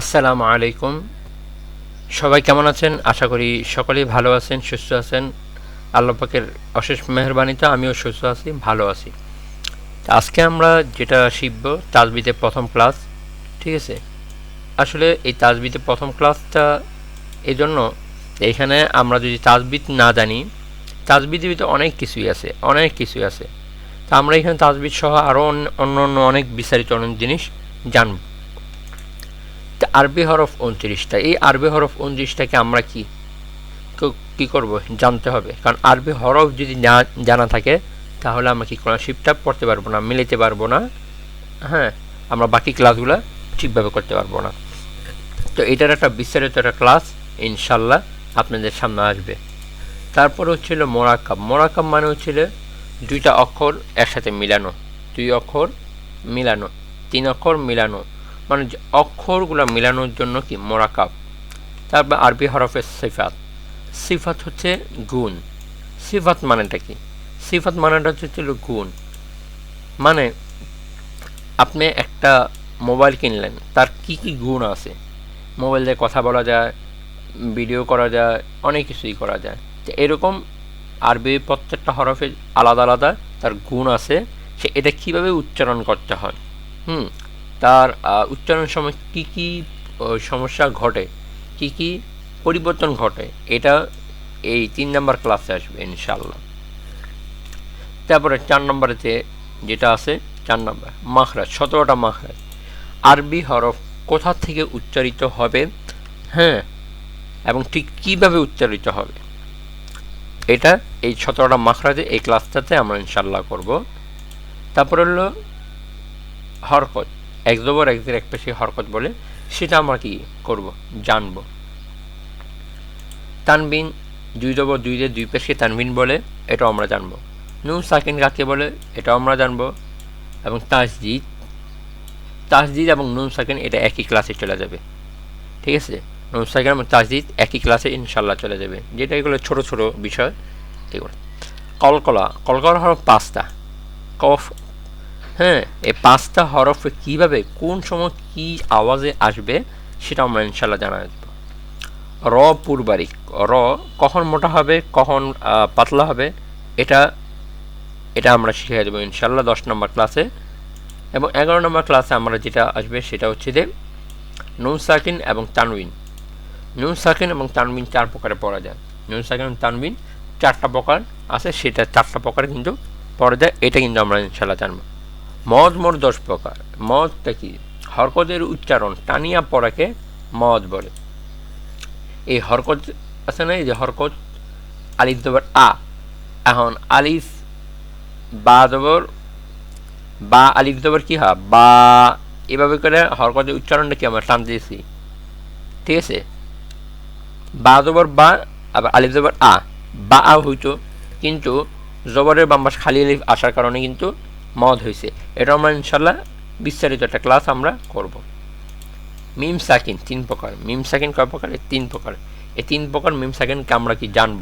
আসসালামু আলাইকুম। সবাই কেমন আছেন? আশা করি সকলেই ভালো আছেন, সুস্থ আছেন। আল্লাহ পাকের অশেষ মেহরবানিতে আমিও সুস্থ আছি, ভালো আছি। আজকে আমরা যেটা শিখব তাজবিতে প্রথম ক্লাস, ঠিক আছে? আসলে এই তাজবিতে প্রথম ক্লাসটা এই জন্য এইখানে আমরা যদি তাজবিদ না জানি, তাজবিদের ভিতরে অনেক কিছুই আছে, অনেক কিছুই আছে। তা আমরা এখানে তাজবিদ সহ আরও অন্য অন্য অনেক বিস্তারিত অনেক জিনিস জানব। আরবি হরফ উনত্রিশটা এই আরবি হরফ উনত্রিশটাকে আমরা কি? কি করব? জানতে হবে। কারণ আরবি হরফ যদি না, জানা থাকে, তাহলে আমরা কি কোনো শিপটা পড়তে পারব না, মিলাইতে পারব না। হ্যাঁ আমরা বাকি ক্লাসগুলো ঠিকভাবে করতে পারব না। তো এটার একটা বিস্তারিত একটা ক্লাস ইনশাল্লাহ আপনাদের সামনে আসবে। তারপর হচ্ছিল মোরাকাব মোরাকাব মানে হচ্ছিল দুইটা অক্ষর একসাথে মিলানো। দুই অক্ষর মিলানো, তিন অক্ষর মিলানো। মানে অক্ষরগুলো মিলানোর জন্য কি? মোরাকাব। তারপর আরবি হরফের সিফাত। সিফাত হচ্ছে গুণ। সিফাত মানেটা কি? সিফাত মানেটা হচ্ছে গুণ। মানে আপনি একটা মোবাইল কিনলেন, তার কি কি গুণ আছে? মোবাইল দিয়ে কথা বলা যায়, ভিডিও করা যায়, অনেক কিছুই করা যায়। তো এরকম আরবি প্রত্যেকটা হরফে আলাদা আলাদা তার গুণ আছে। সে এটা কীভাবে উচ্চারণ করতে হয়? হুম? তার উচ্চারণ সময় কি কি সমস্যা ঘটে, কি কি পরিবর্তন ঘটে, এটা এই তিন নম্বর ক্লাসে আসবে ইনশাল্লাহ তারপরে চার নম্বরেতে যেটা আছে, চার নম্বর, মাখরাজ, সতেরোটা মাখরাজ। আরবি হরফ কোথা থেকে উচ্চারিত হবে? হ্যাঁ এবং ঠিক কীভাবে উচ্চারিত হবে? এটা এই সতেরোটা মাখরাজে এই ক্লাসটাতে আমরা ইনশাল্লাহ করব। তারপর হলো হরকত এক জবর এক এক পেশি হরকত বলে, সেটা আমরা কি করব? জানব। তানবিন দুই জবর দুই দিয়ে দুই পেশি তানবিন বলে, এটাও আমরা জানব। নুন সাকিন কাকে বলে, এটাও আমরা জানব। এবং তাসজিদ তাসজিদ এবং নুন সাকিন এটা একই ক্লাসে চলে যাবে। ঠিক আছে? নুন সাকিন এবং তাসজিদ একই ক্লাসে ইনশাল্লাহ চলে যাবে। যেটা এগুলো ছোটো ছোটো বিষয়। এগুলো। কলকলা কলকলা হলো পাঁচটা। কফ হ্যাঁ এই পাঁচটা হরফে কীভাবে, কোন সময় কি আওয়াজে আসবে, সেটা আমরা ইনশাল্লাহ জানা যাব র পূর্বারিক র কখন মোটা হবে, কখন পাতলা হবে, এটা এটা আমরা শিখিয়ে দেবো ইনশাল্লাহ দশ নম্বর ক্লাসে। এবং এগারো নম্বর ক্লাসে আমরা যেটা আসবে, সেটা হচ্ছে যে নুন সাকিন এবং তানবিন নুন সাকিন এবং তানবিন চার প্রকারে পড়া যায়। নুন সাকিন এবং তানবিন চারটা প্রকার আছে, সেটা চারটা প্রকারে কিন্তু পড়া যায়, এটা কিন্তু আমরা ইনশাল্লাহ জানব। মদ মোর দশ প্রকার। মদটা কি হরকতের উচ্চারণ, টানিয়া পড়াকে মদ বলে। এই হরকত আছে না, এই যে হরকত, আলিফ দবর আ। এখন আলিফ, বা দবর, বা আলিফ দবর কি হয়? বা, এভাবে করে হরকতের উচ্চারণটা কি আমরা টান দিয়েছি? ঠিক আছে? বা দবর বা, আবার আলিফ দবর আ। বা আ হইতো, কিন্তু জবরের বাম্বাস খালি আলিফ আসার কারণে কিন্তু মদ হয়েছে এটা আমরা ইনশাল্লাহ বিস্তারিত একটা ক্লাস আমরা করব। মিম সাকিন, তিন প্রকার। মিম সাকিন কয় প্রকার? তিন প্রকার। এই তিন প্রকার মিম সাকিনকে আমরা কি জানব?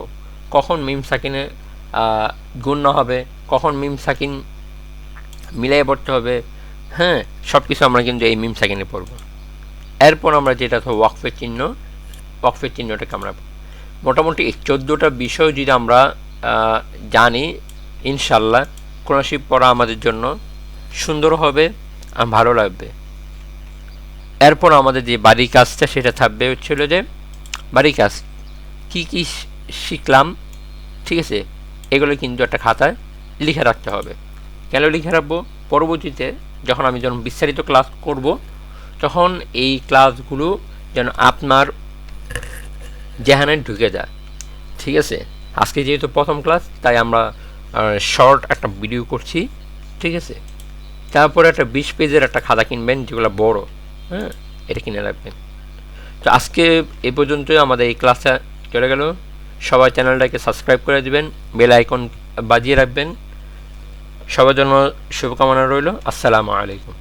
কখন মিম সাকিনে গুণ হবে? কখন মিম সাকিন মিলাই পড়তে হবে? হ্যাঁ সব কিছু আমরা কিন্তু এই মিম সাকিনে পড়ব। এরপর আমরা যেটা তো ওয়াকফের চিহ্ন, ওয়াকফের চিহ্নটাকে আমরা মোটামুটি এই চোদ্দোটা বিষয় যদি আমরা জানি ইনশাল্লাহ কোরআশিপ পড়া আমাদের জন্য সুন্দর হবে আর ভালো লাগবে। এরপর আমাদের যে বাড়ি কাজটা সেটা থাকবে হচ্ছিল যে বাড়ি কাজ। কী কী শিখলাম, ঠিক আছে? এগুলো কিন্তু একটা খাতায় লিখে রাখতে হবে। কেন লিখে রাখব? পরবর্তীতে যখন আমি যখন বিস্তারিত ক্লাস করব, তখন এই ক্লাসগুলো যেন আপনার জেহানে ঢুকে যায়। ঠিক আছে? আজকে যেহেতু প্রথম ক্লাস, তাই আমরা শর্ট একটা ভিডিও করছি, ঠিক আছে? তারপরে একটা বিশ পেজের একটা খাতা কিনবেন, যেগুলো বড় হ্যাঁ? এটা কিনে রাখবেন। তো আজকে এ পর্যন্তই আমাদের এই ক্লাসটা চলে গেল। সবাই চ্যানেলটাকে সাবস্ক্রাইব করে দেবেন, বেল আইকন বাজিয়ে রাখবেন। সবার জন্য শুভকামনা রইল। আসসালামু আলাইকুম।